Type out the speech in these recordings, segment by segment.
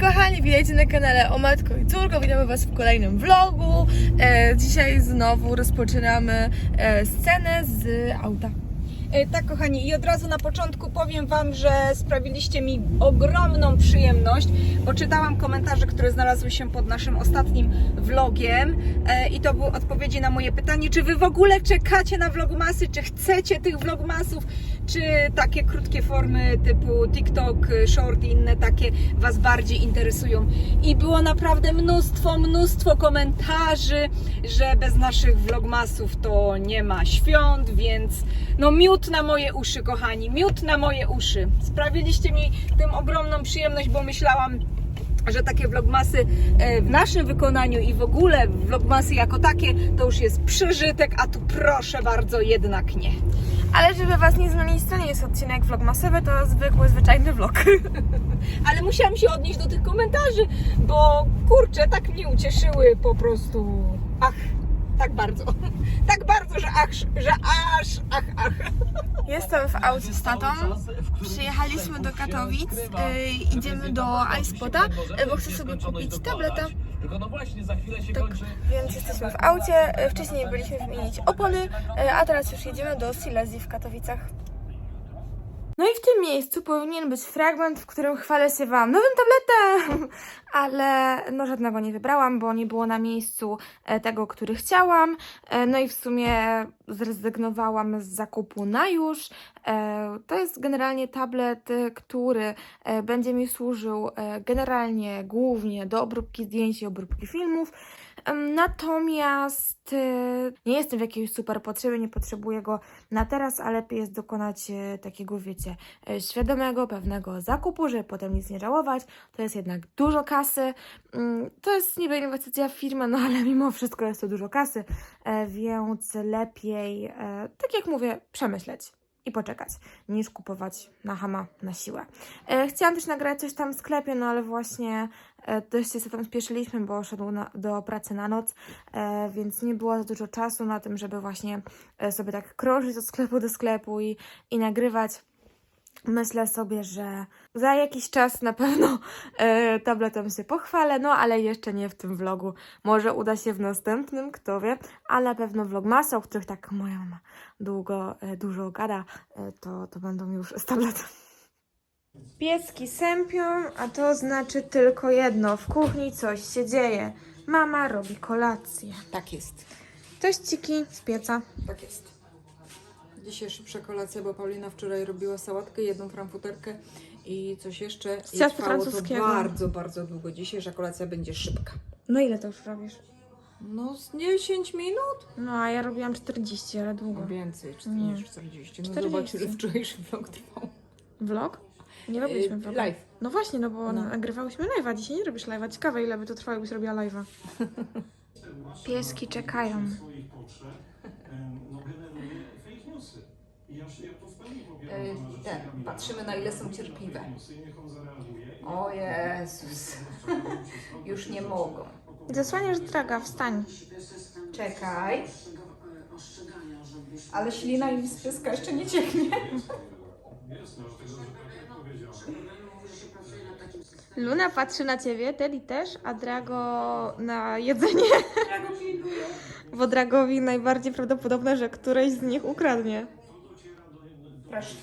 Kochani, witajcie na kanale O Matko i Córko. Witamy Was w kolejnym vlogu. E, dzisiaj znowu rozpoczynamy e, scenę z auta. E, Tak, kochani, i od razu na początku powiem Wam, że sprawiliście mi ogromną przyjemność, bo czytałam komentarze, które znalazły się pod naszym ostatnim vlogiem e, i to były odpowiedzi na moje pytanie, czy Wy w ogóle czekacie na vlogmasy, czy chcecie tych vlogmasów, czy takie krótkie formy typu TikTok, short i inne takie Was bardziej interesują. I było naprawdę mnóstwo, mnóstwo komentarzy, że bez naszych vlogmasów to nie ma świąt, więc no miód na moje uszy, kochani, miód na moje uszy. Sprawiliście mi tym ogromną przyjemność, bo myślałam, że takie vlogmasy e, w naszym wykonaniu i w ogóle vlogmasy jako takie to już jest przeżytek, a tu proszę bardzo jednak nie. Ale żeby Was nie zmylić, to nie jest odcinek vlogmasowy, to zwykły, zwyczajny vlog. Ale musiałam się odnieść do tych komentarzy, bo kurczę, tak mnie ucieszyły po prostu. Ach, tak bardzo. Tak bardzo, że ach, że aż, ach, ach. Jestem w aucie z tatą. Przyjechaliśmy do Katowic. e, idziemy do iSpota, e, bo chcę sobie kupić się Tak, więc jesteśmy w aucie. E, Wcześniej byliśmy wymienić opony, a teraz już jedziemy do Silesii w Katowicach. No i w tym miejscu powinien być fragment, w którym chwalę się Wam nowym tabletem, ale no żadnego nie wybrałam, bo nie było na miejscu e, tego, który chciałam. E, No i w sumie zrezygnowałam z zakupu na już. E, To jest generalnie tablet, który będzie mi służył generalnie głównie do obróbki zdjęć i obróbki filmów. Natomiast e, nie jestem w jakiejś super potrzebie, nie potrzebuję go na teraz, a lepiej jest dokonać e, takiego, wiecie, e, świadomego, pewnego zakupu, żeby potem nic nie żałować. To jest jednak dużo kasy. Mm, To jest niby inwestycja w firmę, no ale mimo wszystko jest to dużo kasy, e, więc lepiej, e, tak jak mówię, przemyśleć i poczekać, niż kupować na hama na siłę. E, Chciałam też nagrać coś tam w sklepie, no ale właśnie e, dość się tam spieszyliśmy, bo szedł na, do pracy na noc, e, więc nie było za dużo czasu na tym, żeby właśnie sobie tak krążyć od sklepu do sklepu i, i nagrywać. Myślę sobie, że za jakiś czas na pewno e, tabletem się pochwalę, no ale jeszcze nie w tym vlogu. Może uda się w następnym, kto wie, ale na pewno vlogmasy, o których tak moja mama długo, e, dużo gada, e, to, to będą już z tabletem. Pieski sępią, a to znaczy tylko jedno. W kuchni coś się dzieje. Mama robi kolację. Tak jest. Tościki z pieca. Tak jest. Dzisiaj szybsza kolacja, bo Paulina wczoraj robiła sałatkę, jedną frankfurterkę i coś jeszcze. Z I ciasta trwało to francuskiego. bardzo, bardzo długo. Dzisiejsza kolacja będzie szybka. No ile to już robisz? No z 10 minut? No, a ja robiłam 40, ale długo. No więcej, Nie. 40. 40. No 40. zobacz, ile wczorajszy vlog trwał. Vlog? Nie robiliśmy Yy, vloga. live. No właśnie, no bo No. nagrywałyśmy live'a. Dzisiaj nie robisz live'a. Ciekawe, ile by to trwało, jakbyś robiła live'a. Pieski czekają. Ten, patrzymy na ile są cierpliwe. O Jezus. Już nie mogą. Zasłaniasz draga, wstań. Czekaj. Ale ślina im z pyska jeszcze nie cieknie. Luna patrzy na ciebie, Teddy też, a Drago na jedzenie. Bo Dragowi najbardziej prawdopodobne, że któreś z nich ukradnie. Proszę.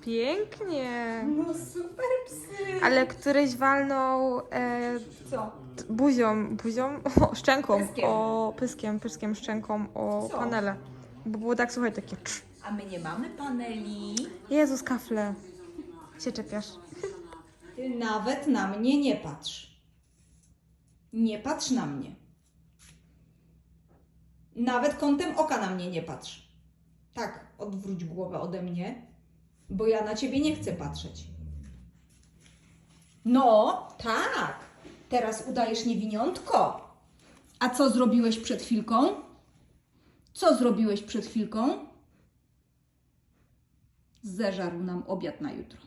Pięknie. No super psy. Ale któryś walnął e, Co? t- buzią, buzią, o, szczęką, Pyskiem. o pyskiem, pyskiem, szczęką, o Co? panele. Bo było tak, słuchaj, takie cz. A my nie mamy paneli. Jezus, kafle. Się czepiasz. Ty nawet na mnie nie patrz. Nie patrz na mnie. Nawet kątem oka na mnie nie patrz. Tak, odwróć głowę ode mnie, bo ja na ciebie nie chcę patrzeć. No, tak. Teraz udajesz niewiniątko. A co zrobiłeś przed chwilką? Co zrobiłeś przed chwilką? Zeżarł nam obiad na jutro.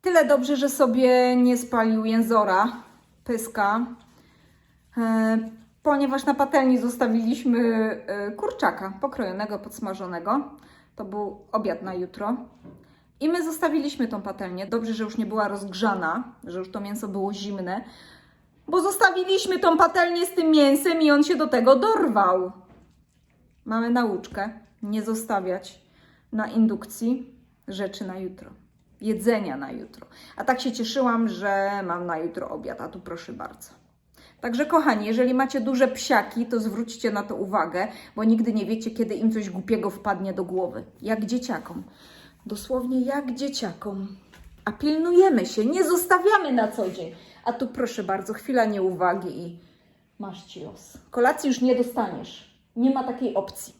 Tyle dobrze, że sobie nie spalił jęzora, pyska, e, ponieważ na patelni zostawiliśmy e, kurczaka pokrojonego, podsmażonego. To był obiad na jutro. I my zostawiliśmy tą patelnię. Dobrze, że już nie była rozgrzana, że już to mięso było zimne, bo zostawiliśmy tą patelnię z tym mięsem i on się do tego dorwał. Mamy nauczkę nie zostawiać na indukcji rzeczy na jutro, jedzenia na jutro. A tak się cieszyłam, że mam na jutro obiad, a tu proszę bardzo. Także kochani, jeżeli macie duże psiaki, to zwróćcie na to uwagę, bo nigdy nie wiecie, kiedy im coś głupiego wpadnie do głowy. Jak dzieciakom. Dosłownie jak dzieciakom. A pilnujemy się, nie zostawiamy na co dzień. A tu proszę bardzo, chwila nieuwagi i masz ci los. Kolacji już nie dostaniesz. Nie ma takiej opcji.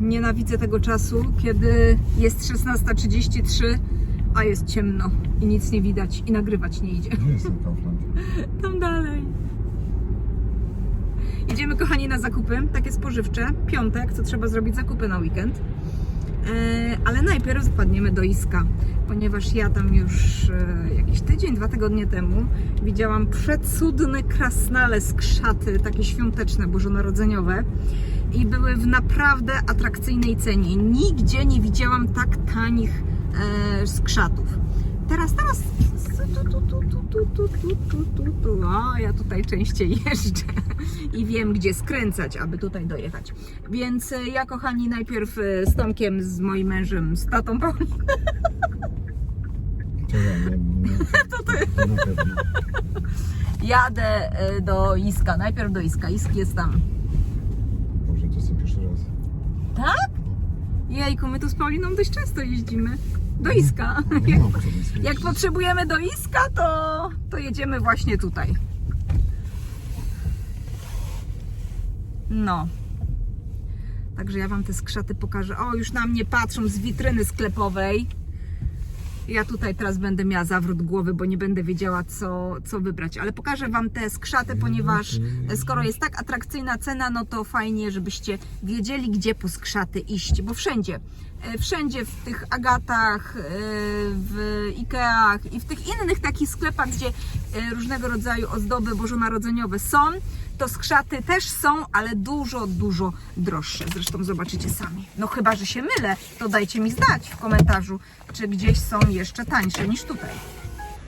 Nienawidzę tego czasu, kiedy jest 16.33, a jest ciemno i nic nie widać i nagrywać nie idzie. Gdzie jest ten Kaufland? Tam dalej. Idziemy, kochani, na zakupy, takie spożywcze. Piątek, co trzeba zrobić zakupy na weekend. E, ale najpierw wpadniemy do Iska, ponieważ ja tam już e, jakiś tydzień, dwa tygodnie temu widziałam przecudne krasnale z krzaty, takie świąteczne, bożonarodzeniowe i były w naprawdę atrakcyjnej cenie. Nigdzie nie widziałam tak tanich e, skrzatów. Teraz, teraz. Tu, tu, tu, tu, tu, tu, tu, tu. A ja tutaj częściej jeżdżę i wiem, gdzie skręcać, aby tutaj dojechać. Więc e, ja, kochani, najpierw e, z Tomkiem, z moim mężem, z tatą Paulinem. To ty. Jadę e, do Iska. Najpierw do Iska. Isk jest tam. Boże, to jest pierwszy raz. Tak? Jejku, my tu z Pauliną dość często jeździmy. Do Iska. Mam potrzeby nic Jak wiedzieć. potrzebujemy do Iska, to, to jedziemy właśnie tutaj. No. Także ja Wam te skrzaty pokażę. O, już na mnie patrzą z witryny sklepowej. Ja tutaj teraz będę miała zawrót głowy, bo nie będę wiedziała, co, co wybrać. Ale pokażę Wam te skrzaty, ponieważ e, skoro jest tak atrakcyjna cena, no to fajnie, żebyście wiedzieli, gdzie po skrzaty iść. Bo wszędzie, e, wszędzie w tych Agatach, e, w Ikeach i w tych innych takich sklepach, gdzie różnego rodzaju ozdoby bożonarodzeniowe są, to skrzaty też są, ale dużo, dużo droższe. Zresztą zobaczycie sami. No chyba, że się mylę, to dajcie mi znać w komentarzu, czy gdzieś są jeszcze tańsze niż tutaj.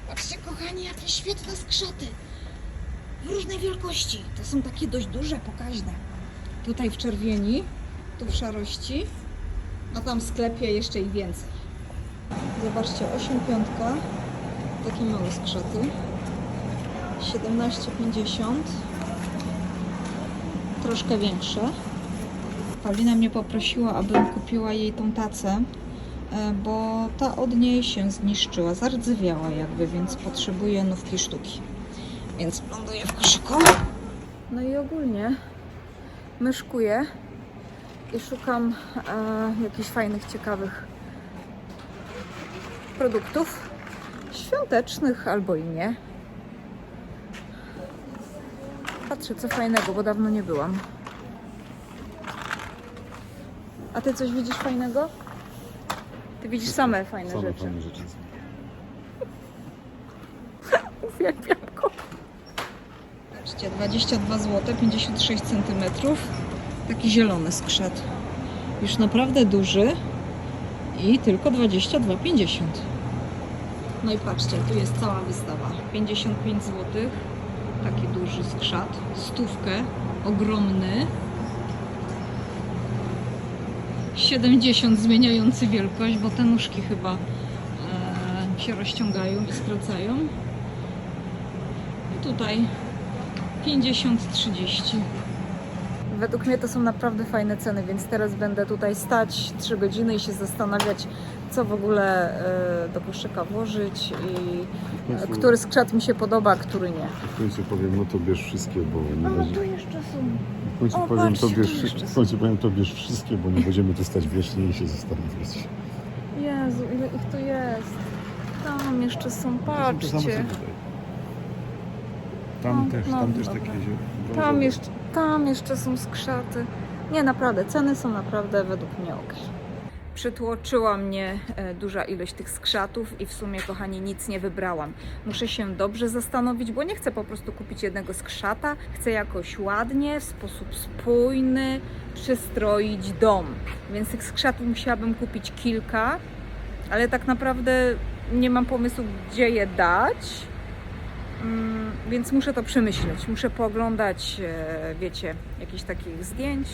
Patrzcie, kochani, jakie świetne skrzaty. W różnej wielkości. To są takie dość duże, pokaźne. Tutaj w czerwieni, tu w szarości, a tam w sklepie jeszcze ich więcej. Zobaczcie, 8 piątka, takie małe skrzaty. 17,50 troszkę większe. Paulina mnie poprosiła, abym kupiła jej tą tacę, e, bo ta od niej się zniszczyła, zardzewiała jakby, więc potrzebuje nówki sztuki. Więc ląduję w koszyku. No i ogólnie myszkuję i szukam e, jakichś fajnych, ciekawych produktów świątecznych albo i nie. Patrzę, co fajnego, bo dawno nie byłam. A ty coś widzisz fajnego? Ty widzisz same fajne Same rzeczy. fajne rzeczy. Uwielbiam go. Patrzcie, 22 zł, 56 cm. Taki zielony skrzat. Już naprawdę duży i tylko 22,50. No i patrzcie, tu jest cała wystawa. 55 zł. Duży skrzat. Stówkę. Ogromny. 70 zmieniający wielkość, bo te nóżki chyba e, się rozciągają i skracają. I tutaj 50-30. Według mnie to są naprawdę fajne ceny, więc teraz będę tutaj stać 3 godziny i się zastanawiać, co w ogóle e, do koszyka włożyć i W e, końcu, który skrzat mi się podoba, a który nie. w końcu powiem, no to bierz wszystkie, bo nie No będzie... tu jeszcze są. W końcu O, powiem, to patrzcie, bierz, jeszcze wszy- w są. końcu powiem, to bierz wszystkie, bo nie będziemy tu stać wiecznie i się zastanawiać. Jezu, ile ich tu jest. Tam jeszcze są, To patrzcie. Tam No, też, no, tam też dobra. takie zio- Tam jeszcze, tam jeszcze są skrzaty. Nie, naprawdę, ceny są naprawdę według mnie ok. Przytłoczyła mnie e, duża ilość tych skrzatów i w sumie, kochani, nic nie wybrałam. Muszę się dobrze zastanowić, bo nie chcę po prostu kupić jednego skrzata. Chcę jakoś ładnie, w sposób spójny przystroić dom. Więc tych skrzatów musiałabym kupić kilka. ale tak naprawdę nie mam pomysłu, gdzie je dać. Mm, Więc muszę to przemyśleć. Muszę pooglądać, e, wiecie, jakichś takich zdjęć,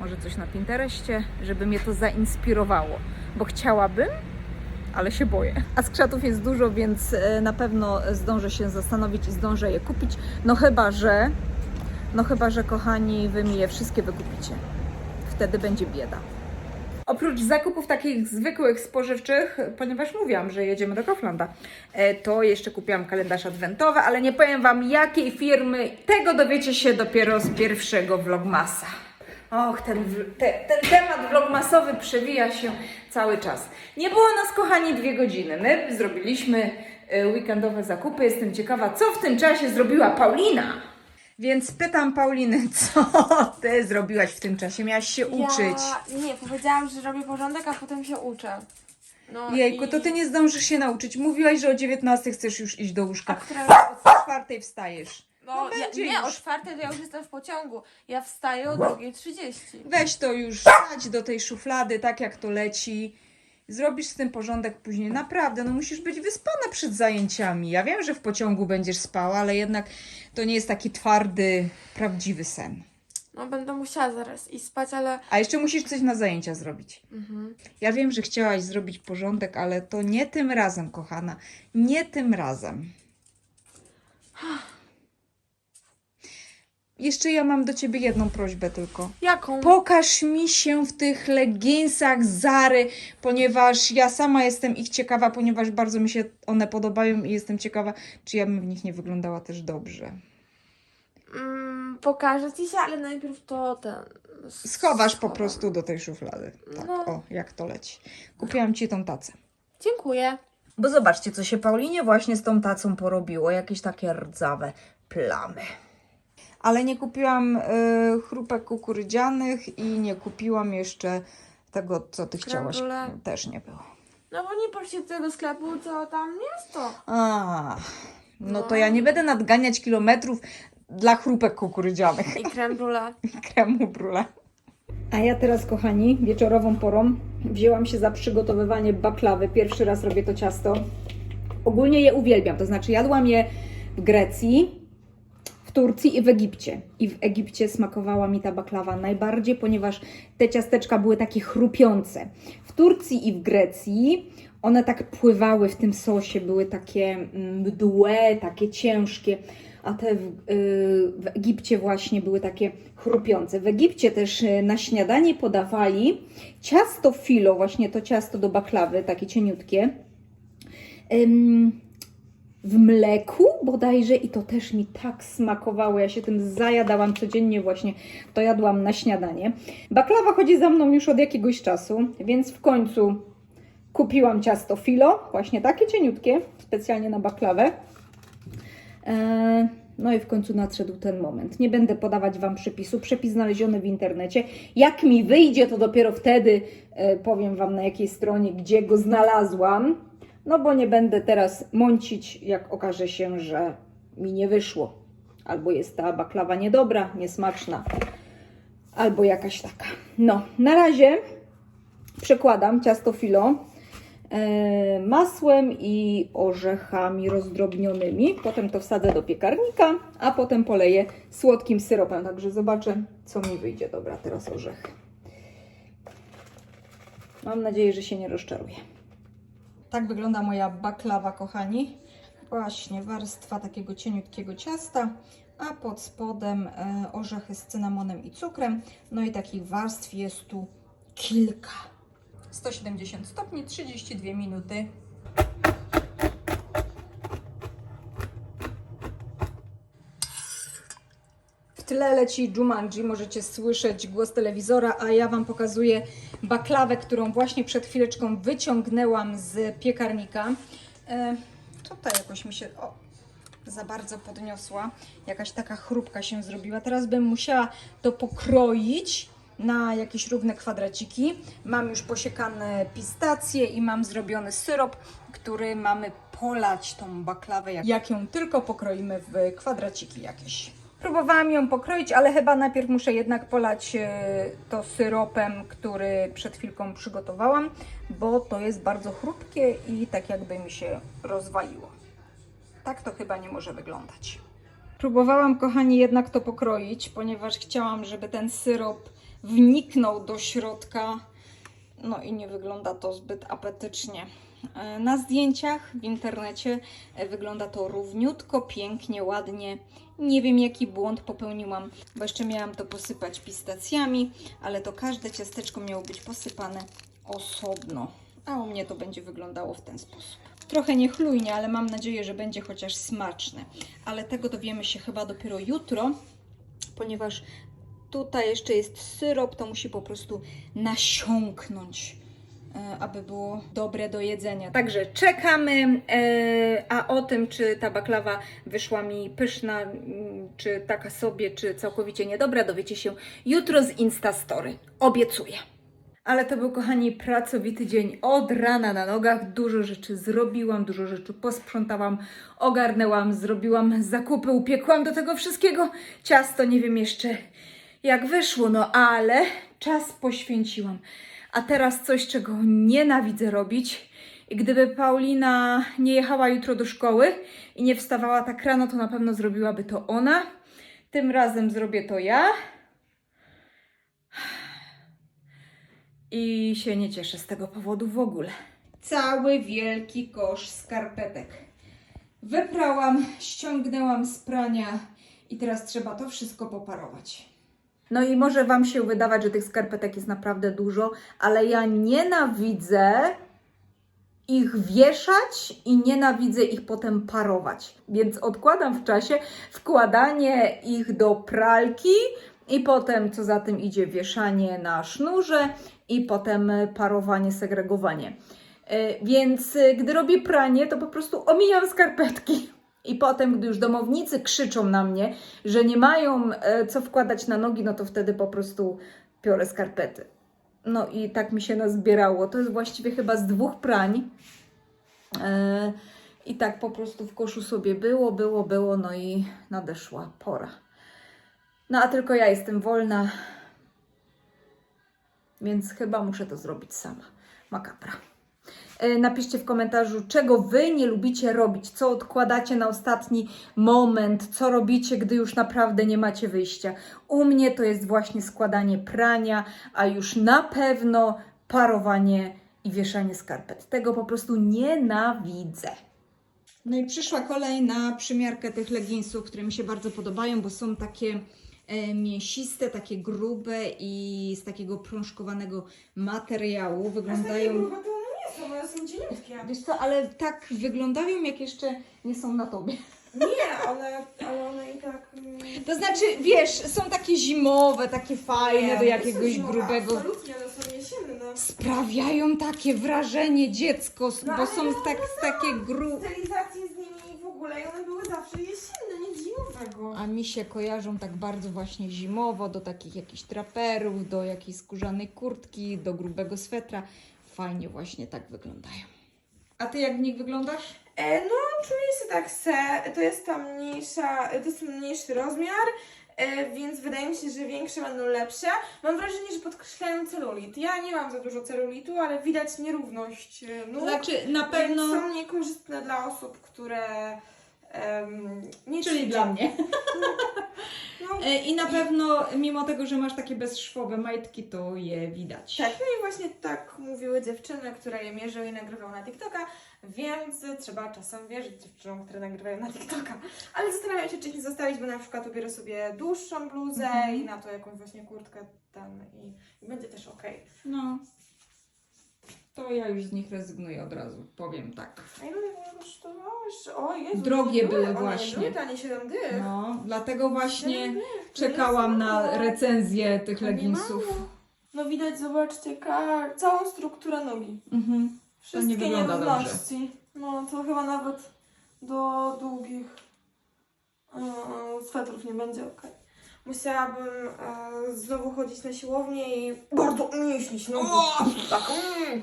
może coś na Pinterestie, żeby mnie to zainspirowało, bo chciałabym, ale się boję. A skrzatów jest dużo, więc e, na pewno zdążę się zastanowić i zdążę je kupić. No chyba, że, no chyba, że kochani, wy mi je wszystkie wykupicie. Wtedy będzie bieda. Oprócz zakupów takich zwykłych, spożywczych, ponieważ mówiłam, że jedziemy do Kauflanda, e, to jeszcze kupiłam kalendarz adwentowy, ale nie powiem Wam jakiej firmy. Tego dowiecie się dopiero z pierwszego vlogmasa. Och, ten, te, ten temat vlogmasowy przewija się cały czas. Nie było nas, kochani, dwie godziny. My zrobiliśmy e, weekendowe zakupy. Jestem ciekawa, co w tym czasie zrobiła Paulina. Więc pytam Pauliny, co ty zrobiłaś w tym czasie? Miałaś się uczyć. Ja nie, powiedziałam, że robię porządek, a potem się uczę. No Jejku, i... to ty nie zdążysz się nauczyć. Mówiłaś, że o 19 chcesz już iść do A łóżka. która... O czwartej wstajesz. No, No ja, będzie nie, już. o czwartej to ja już jestem w pociągu. Ja wstaję o 2.30. Weź to już, wsadź do tej szuflady, tak jak to leci. Zrobisz z tym porządek później. Naprawdę, no musisz być wyspana przed zajęciami. Ja wiem, że w pociągu będziesz spała, ale jednak to nie jest taki twardy, prawdziwy sen. No będę musiała zaraz iść spać, ale... A jeszcze musisz coś na zajęcia zrobić. Mhm. Ja wiem, że chciałaś zrobić porządek, ale to nie tym razem, kochana. Nie tym razem. Jeszcze ja mam do ciebie jedną prośbę tylko. Jaką? Pokaż mi się w tych leginsach Zary, ponieważ ja sama jestem ich ciekawa, ponieważ bardzo mi się one podobają i jestem ciekawa, czy ja bym w nich nie wyglądała też dobrze. Mm, pokażę ci się, ale najpierw to ten... Schowasz po schowam. prostu do tej szuflady. Tak, No. o, jak to leci. Kupiłam ci tą tacę. Dziękuję. Bo zobaczcie, co się Paulinie właśnie z tą tacą porobiło. Jakieś takie rdzawe plamy. Ale nie kupiłam y, chrupek kukurydzianych i nie kupiłam jeszcze tego, co ty chciałaś. brulee. Też nie było. No bo nie poszli do tego sklepu, co tam jest to. A, no No. to ja nie będę nadganiać kilometrów dla chrupek kukurydzianych I creme brulee. i kremu brule. A ja teraz, kochani, wieczorową porą wzięłam się za przygotowywanie baklawy. Pierwszy raz robię to ciasto. Ogólnie je uwielbiam, to znaczy jadłam je w Grecji, w Turcji i w Egipcie. I w Egipcie smakowała mi ta baklawa najbardziej, ponieważ te ciasteczka były takie chrupiące. W Turcji i w Grecji one tak pływały w tym sosie, były takie mm, mdłe, takie ciężkie, a te w, y, w Egipcie właśnie były takie chrupiące. W Egipcie też y, na śniadanie podawali ciasto filo, właśnie to ciasto do baklawy, takie cieniutkie. W mleku bodajże i to też mi tak smakowało. Ja się tym zajadałam codziennie właśnie. To jadłam na śniadanie. Baklawa chodzi za mną już od jakiegoś czasu, więc w końcu kupiłam ciasto filo, właśnie takie cieniutkie, specjalnie na baklawę. Eee, No i w końcu nadszedł ten moment. Nie będę podawać Wam przepisu. Przepis znaleziony w internecie. Jak mi wyjdzie, to dopiero wtedy e, powiem Wam na jakiej stronie, gdzie go znalazłam. No bo nie będę teraz mącić, jak okaże się, że mi nie wyszło. Albo jest ta baklawa niedobra, niesmaczna, albo jakaś taka. No, na razie przekładam ciasto filo e, masłem i orzechami rozdrobnionymi. Potem to wsadzę do piekarnika, a potem poleję słodkim syropem. Także zobaczę, co mi wyjdzie. Dobra, teraz orzechy. Mam nadzieję, że się nie rozczaruję. Tak wygląda moja baklawa, kochani. Właśnie warstwa takiego cieniutkiego ciasta, a pod spodem e, orzechy z cynamonem i cukrem. No i takich warstw jest tu kilka. 170 stopni, 32 minuty. W tle leci Jumanji, możecie słyszeć głos telewizora, a ja Wam pokazuję baklawę, którą właśnie przed chwileczką wyciągnęłam z piekarnika. E, tutaj jakoś mi się o, za bardzo podniosła, jakaś taka chrupka się zrobiła. Teraz bym musiała to pokroić na jakieś równe kwadraciki. Mam już posiekane pistacje i mam zrobiony syrop, który mamy polać tą baklawę, jak, ją tylko pokroimy w kwadraciki jakieś. Próbowałam ją pokroić, ale chyba najpierw muszę jednak polać e, to syropem, który przed chwilką przygotowałam, bo to jest bardzo chrupkie i tak jakby mi się rozwaliło. Tak to chyba nie może wyglądać. Próbowałam, kochani, jednak to pokroić, ponieważ chciałam, żeby ten syrop wniknął do środka. No i nie wygląda to zbyt apetycznie. E, Na zdjęciach w internecie e, wygląda to równiutko, pięknie, ładnie. Nie wiem, jaki błąd popełniłam, bo jeszcze miałam to posypać pistacjami, ale to każde ciasteczko miało być posypane osobno. A u mnie to będzie wyglądało w ten sposób. Trochę niechlujnie, ale mam nadzieję, że będzie chociaż smaczne. Ale tego dowiemy się chyba dopiero jutro, ponieważ tutaj jeszcze jest syrop, to musi po prostu nasiąknąć, aby było dobre do jedzenia. Także czekamy, e, a o tym, czy ta baklawa wyszła mi pyszna, czy taka sobie, czy całkowicie niedobra, dowiecie się jutro z Instastory. Obiecuję. Ale to był, kochani, pracowity dzień od rana na nogach. Dużo rzeczy zrobiłam, dużo rzeczy posprzątałam, ogarnęłam, zrobiłam zakupy, upiekłam do tego wszystkiego. Ciasto nie wiem jeszcze jak wyszło, no ale czas poświęciłam. A teraz coś, czego nienawidzę robić. I gdyby Paulina nie jechała jutro do szkoły i nie wstawała tak rano, to na pewno zrobiłaby to ona. Tym razem zrobię to ja. I się nie cieszę z tego powodu w ogóle. Cały wielki kosz skarpetek. Wyprałam, ściągnęłam z prania i teraz trzeba to wszystko poparować. No i może Wam się wydawać, że tych skarpetek jest naprawdę dużo, ale ja nienawidzę ich wieszać i nienawidzę ich potem parować. Więc odkładam w czasie wkładanie ich do pralki i potem, co za tym idzie, wieszanie na sznurze i potem parowanie, segregowanie. E, Więc e, gdy robię pranie, to po prostu omijam skarpetki. I potem, gdy już domownicy krzyczą na mnie, że nie mają e, co wkładać na nogi, no to wtedy po prostu biorę skarpety. No i tak mi się nazbierało. To jest właściwie chyba z dwóch prań. E, I tak po prostu w koszu sobie było, było, było, no i nadeszła pora. No a tylko ja jestem wolna, więc chyba muszę to zrobić sama. Makabra. E, Napiszcie w komentarzu, czego Wy nie lubicie robić, co odkładacie na ostatni moment, co robicie, gdy już naprawdę nie macie wyjścia. U mnie to jest właśnie składanie prania, a już na pewno parowanie i wieszanie skarpet. Tego po prostu nienawidzę. No i przyszła kolej na przymiarkę tych leginsów, które mi się bardzo podobają, bo są takie e, mięsiste, takie grube i z takiego prążkowanego materiału. Wyglądają... one są, one cieniutkie. Wiesz co, ale tak wyglądają, jak jeszcze nie są na tobie. Nie, ale, ale one i tak... mm, To znaczy, wiesz, są takie zimowe, takie fajne do jakiegoś grubego. Absolutnie, one są jesienne. Sprawiają takie wrażenie dziecko, No, bo ale są one tak, takie grube. Stylizacje z nimi w ogóle i one były zawsze jesienne, nic zimowego. A mi się kojarzą tak bardzo właśnie zimowo, do takich jakichś traperów, do jakiejś skórzanej kurtki, do grubego swetra. Fajnie właśnie tak wyglądają. A ty jak w nich wyglądasz? E, no, czuję się tak se. To jest ta mniejsza, to jest mniejszy rozmiar, e, więc wydaje mi się, że większe będą lepsze. Mam wrażenie, że podkreślają celulit. Ja nie mam za dużo celulitu, ale widać nierówność e, nóg. Znaczy, na Więc pewno... są niekorzystne dla osób, które em, nie Czyli dla mnie. No, I na pewno, mimo tego, że masz takie bezszwowe majtki, to je widać. tak, no i właśnie tak mówiły dziewczyny, które je mierzyły i nagrywały na TikToka, więc trzeba czasem wierzyć dziewczynom, które nagrywają na TikToka. Ale zastanawiam się, czy ich zostawić, bo na przykład ubiorę sobie dłuższą bluzę Mhm. i na to jakąś właśnie kurtkę ten i, i będzie też okej. No. To ja już z nich rezygnuję od razu, powiem tak. A ile one kosztowały? Jeszcze- O Jezu, Drogie nie były one właśnie. Nie były tanie, 7 dych. No, dlatego właśnie to czekałam na recenzję tych To nie leginsów. No widać, zobaczcie, całą strukturę nogi. Mhm. Wszystkie wygląda nierówności. No to chyba nawet do długich yy, swetrów nie będzie ok. Musiałabym e, znowu chodzić na siłownię i bardzo umieśnić nogi. Tak, mm,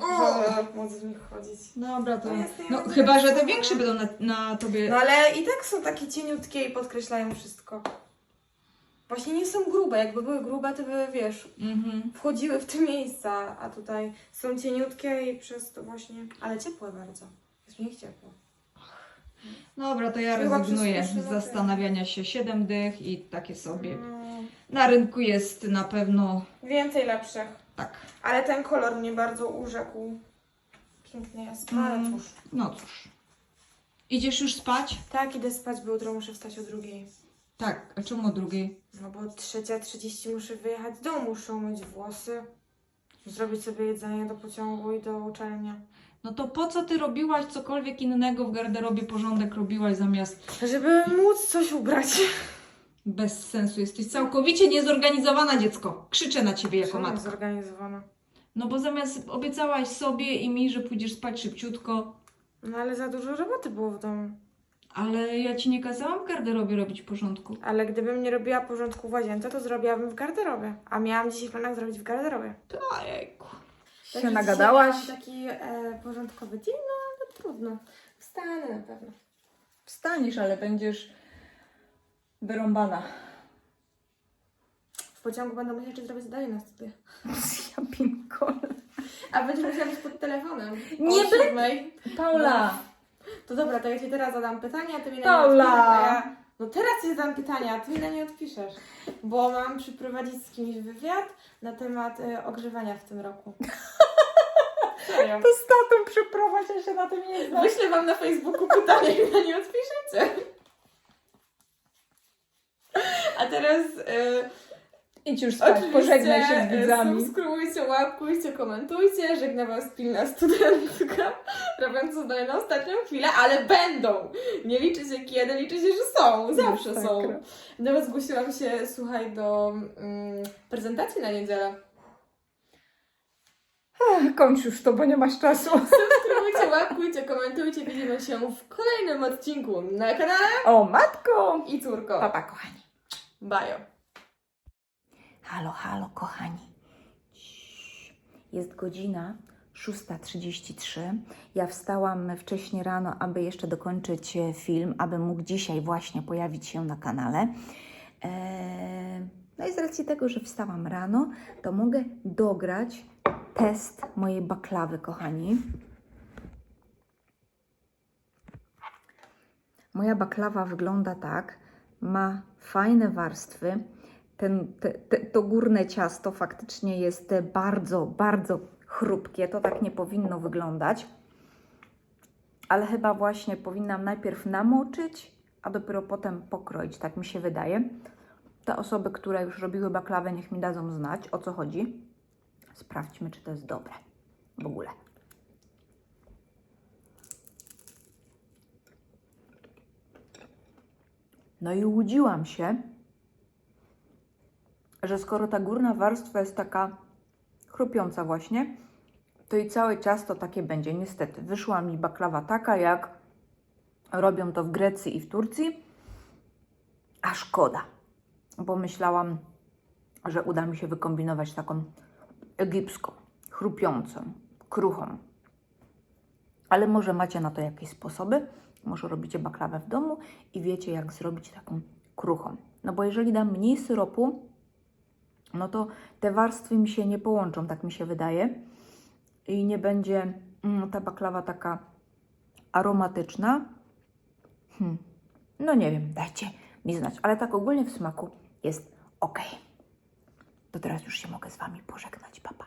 żeby móc w nich chodzić. Dobra, to. No, najlepsze. chyba, że te większe będą na, na tobie. No ale i tak są takie cieniutkie i podkreślają wszystko. właśnie nie są grube. Jakby były grube, to by, wiesz, Mhm. wchodziły w te miejsca, a tutaj są cieniutkie i przez to właśnie... Ale ciepłe bardzo. Jest mi ich ciepło. Dobra, to ja Chyba rezygnuję z zastanawiania się. Siedem dych i takie sobie. No, Na rynku jest na pewno więcej lepszych. tak. Ale ten kolor mnie bardzo urzekł. Piękny jest. No, ale Mm. cóż. No cóż. Idziesz już spać? Tak, idę spać, bo jutro muszę wstać o drugiej. Tak, a czemu o drugiej? No bo trzecia trzydzieści muszę wyjechać z domu, muszę umyć włosy, zrobić sobie jedzenie do pociągu i do uczelni. No to po co ty robiłaś cokolwiek innego w garderobie porządek robiłaś zamiast Żeby móc coś ubrać. bez sensu? Jesteś całkowicie niezorganizowana dziecko. Krzyczę na ciebie jako Czemu matka. zorganizowana? No bo zamiast obiecałaś sobie i mi, że pójdziesz spać szybciutko, No ale za dużo roboty było w domu. ale ja ci nie kazałam w garderobie robić porządku. Ale gdybym nie robiła porządku w łazience, to zrobiłabym w garderobie. A miałam dzisiaj w planach zrobić w garderobie. Ojejku. Także Się nagadałaś? dzisiaj Taki e, porządkowy dzień, no ale trudno. Wstanę na pewno. Wstaniesz, ale będziesz wyrąbana. W pociągu będę musiała jeszcze zrobić zadanie na studia. Ja pinkole. A będziesz musiała być pod telefonem. Nie o siódmej. Paula! To dobra, to ja Ci teraz zadam pytania, a Ty mi na nie Paula! odpiszesz. a Ja... No teraz Ci zadam pytania, a Ty mi na nie odpiszesz. Bo mam przeprowadzić z kimś wywiad na temat e, ogrzewania w tym roku. To z tatą przeprowadź, ja się na tym nie znam. Wyślę Wam na Facebooku pytania i na nie odpiszecie. A teraz e, Idź już spać, oczywiście pożegnaj się z widzami. subskrybujcie, łapkujcie, komentujcie. Żegna Was pilna studentka, robiąca zdanie na ostatnią chwilę, ale będą. Nie liczy się kiedy, liczy się, że są. Zawsze są. Nawet zgłosiłam się, słuchaj, do mm, prezentacji na niedzielę. Kończ już to, bo nie masz czasu. Subskrybujcie, łapkujcie, komentujcie. Widzimy się w kolejnym odcinku na kanale O, matko! i córko. Papa, kochani. Bajo. Halo, halo, kochani. Ciii. Jest godzina 6.33. Ja wstałam wcześniej rano, aby jeszcze dokończyć e, film, aby mógł dzisiaj właśnie pojawić się na kanale. Eee, No i z racji tego, że wstałam rano, to mogę dograć test mojej baklawy, kochani. Moja baklawa wygląda tak. Ma fajne warstwy. Ten, te, te, to górne ciasto faktycznie jest bardzo, bardzo chrupkie. To tak nie powinno wyglądać. Ale chyba właśnie powinnam najpierw namoczyć, a dopiero potem pokroić. Tak mi się wydaje. Te osoby, które już robiły baklawę, niech mi dadzą znać, o co chodzi. Sprawdźmy, czy to jest dobre w ogóle. No i łudziłam się, że skoro ta górna warstwa jest taka chrupiąca właśnie, to i całe ciasto takie będzie. Niestety, wyszła mi baklawa taka, jak robią to w Grecji i w Turcji, a szkoda, bo myślałam, że uda mi się wykombinować taką egipską, chrupiącą, kruchą. Ale może macie na to jakieś sposoby, może robicie baklawę w domu i wiecie, jak zrobić taką kruchą. No bo jeżeli dam mniej syropu, no to te warstwy mi się nie połączą, tak mi się wydaje. I nie będzie mm, ta baklawa taka aromatyczna. Hmm. No nie wiem, dajcie mi znać, ale tak ogólnie w smaku jest ok. To teraz już się mogę z Wami pożegnać, papa.